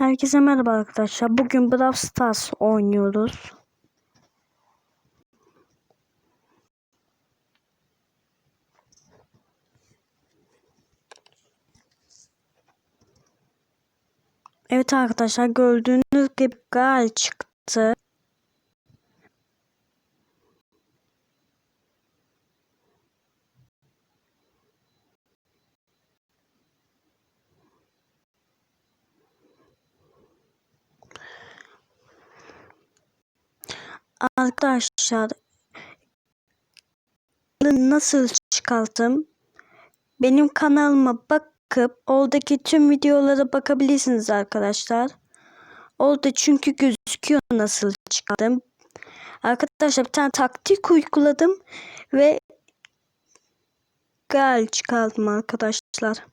Herkese merhaba arkadaşlar. Bugün Brawl Stars oynuyoruz. Evet arkadaşlar gördüğünüz gibi gal çıktı. Arkadaşlar nasıl çıkarttım? Benim kanalıma bakıp oradaki tüm videolara bakabilirsiniz arkadaşlar. Orada çünkü gözüküyor nasıl çıkarttım. Arkadaşlar bir tane taktik uyguladım ve gal çıkardım arkadaşlar.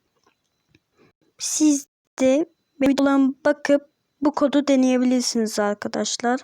Siz de videolarıma bakıp bu kodu deneyebilirsiniz arkadaşlar.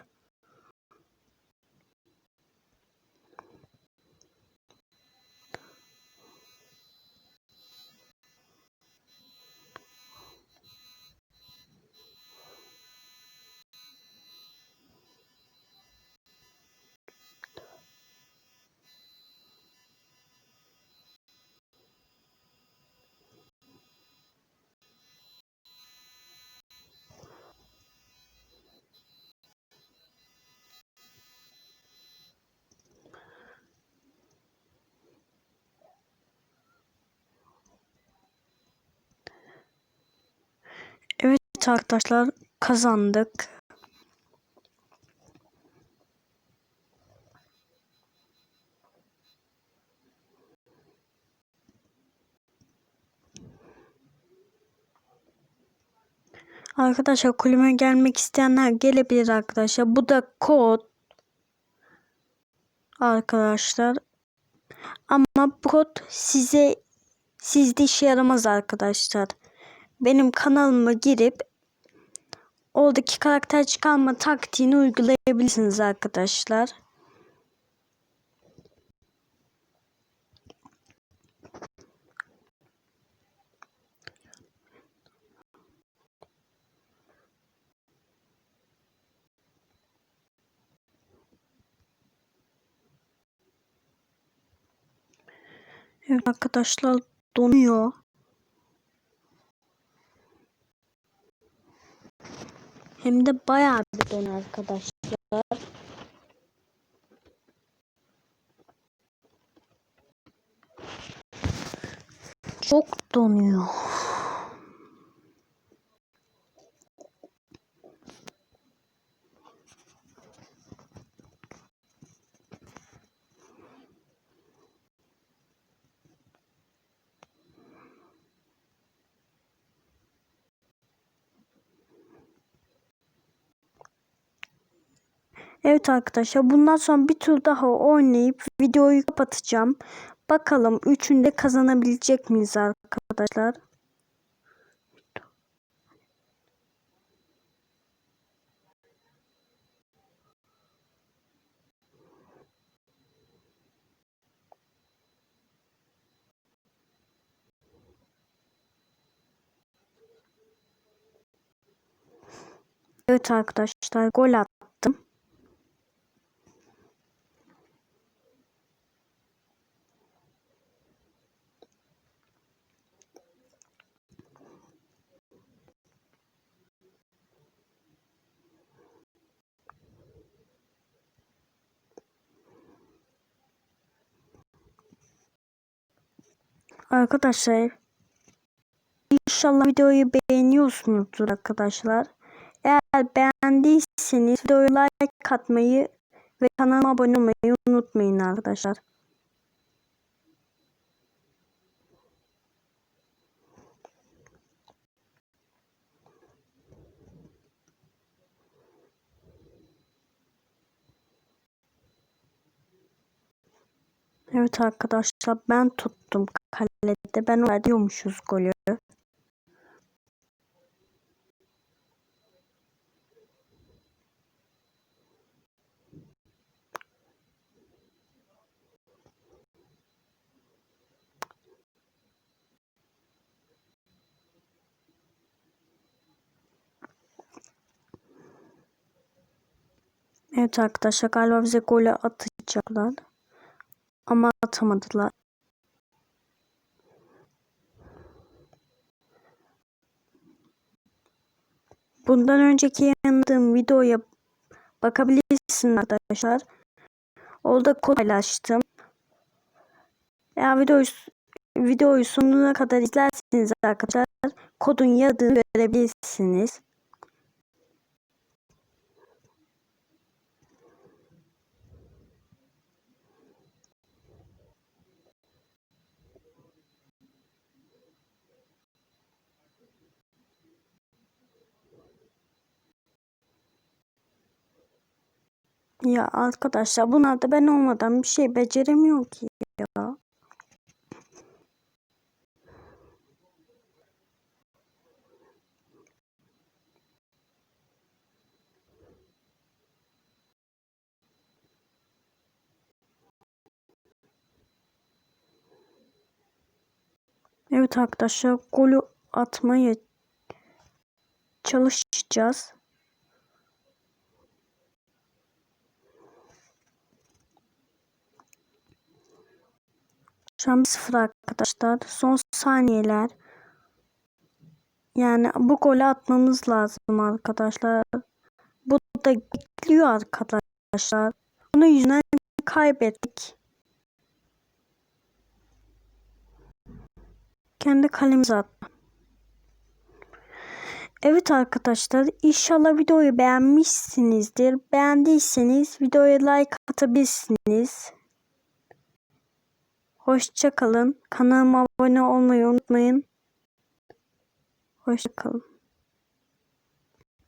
Evet arkadaşlar kazandık. Arkadaşlar kulübe gelmek isteyenler gelebilir arkadaşlar. Bu da kod. Arkadaşlar. Ama bu kod size sizde işe yaramaz arkadaşlar. Benim kanalıma girip oradaki karakter çıkarma taktiğini uygulayabilirsiniz arkadaşlar. Arkadaşlar donuyor. Hem de bayağı bir don arkadaşlar. Çok donuyor. Evet arkadaşlar bundan sonra bir tur daha oynayıp videoyu kapatacağım. Bakalım üçünde kazanabilecek miyiz arkadaşlar? Evet arkadaşlar gol attım. Arkadaşlar inşallah videoyu beğeniyorsunuzdur arkadaşlar. Eğer beğendiyseniz videoya like atmayı ve kanalıma abone olmayı unutmayın arkadaşlar. Evet arkadaşlar ben tuttum kalede. Ben onlar diyormuşuz golü. Evet arkadaşlar galiba bize golü atacaklar. Ama atamadılar. Bundan önceki yayınladığım videoya bakabilirsiniz arkadaşlar. Orada kod paylaştım. Eğer videoyu, videoyu sonuna kadar izlerseniz arkadaşlar kodun yaradığını görebilirsiniz. Ya arkadaşlar bunlar da ben olmadan bir şey beceremiyor ki ya. Evet arkadaşlar golü atmaya çalışacağız. Şu an 1-0 arkadaşlar. Son saniyeler. Yani bu golü atmamız lazım arkadaşlar. Bu da bekliyor arkadaşlar. Bunun yüzünden kaybettik. Kendi kalemize attı. Evet arkadaşlar inşallah videoyu beğenmişsinizdir. Beğendiyseniz videoya like atabilirsiniz. Hoşça kalın. Kanalıma abone olmayı unutmayın. Hoşça kalın.